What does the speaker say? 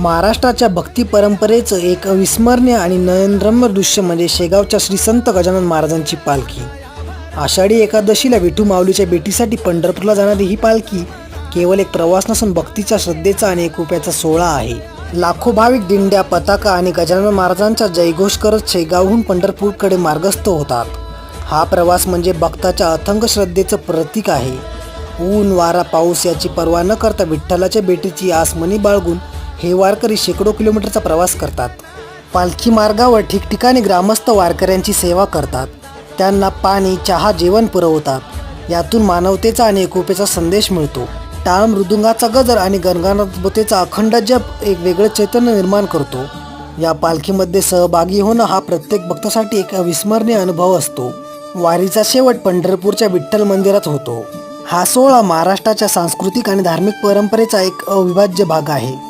महाराष्ट्राच्या भक्ती परंपरेचं एक अविस्मरणीय आणि नयनरम्य दृश्य म्हणजे शेगावच्या श्री संत गजानन महाराजांची पालखी. आषाढी एकादशीला विठू माऊलीच्या भेटीसाठी पंढरपूरला जाणारी ही पालखी केवळ एक प्रवास नसून भक्तीच्या श्रद्धेचा आणि एकुप्याचा सोहळा आहे. लाखो भाविक दिंड्या पताका आणि गजानन महाराजांचा जयघोष करत शेगावहून पंढरपूरकडे मार्गस्थ होतात. हा प्रवास म्हणजे भक्ताच्या अथंग श्रद्धेचं प्रतीक आहे. ऊन वारा पाऊस याची पर्वा न करता विठ्ठलाच्या भेटीची आस मनी बाळगून हे वारकरी शेकडो किलोमीटरचा प्रवास करतात. पालखी मार्गावर ठिकठिकाणी ग्रामस्थ वारकऱ्यांची सेवा करतात. त्यांना पाणी चहा जेवण पुरवतात. यातून मानवतेचा आणि एकोपेचा संदेश मिळतो. टाळ मृदुंगाचा गजर आणि गणगणबतेचा अखंड जप एक वेगळं चैतन्य निर्माण करतो. या पालखीमध्ये सहभागी होणं हा प्रत्येक भक्तासाठी एक अविस्मरणीय अनुभव असतो. वारीचा शेवट पंढरपूरच्या विठ्ठल मंदिरात होतो. हा सोहळा महाराष्ट्राच्या सांस्कृतिक आणि धार्मिक परंपरेचा एक अविभाज्य भाग आहे.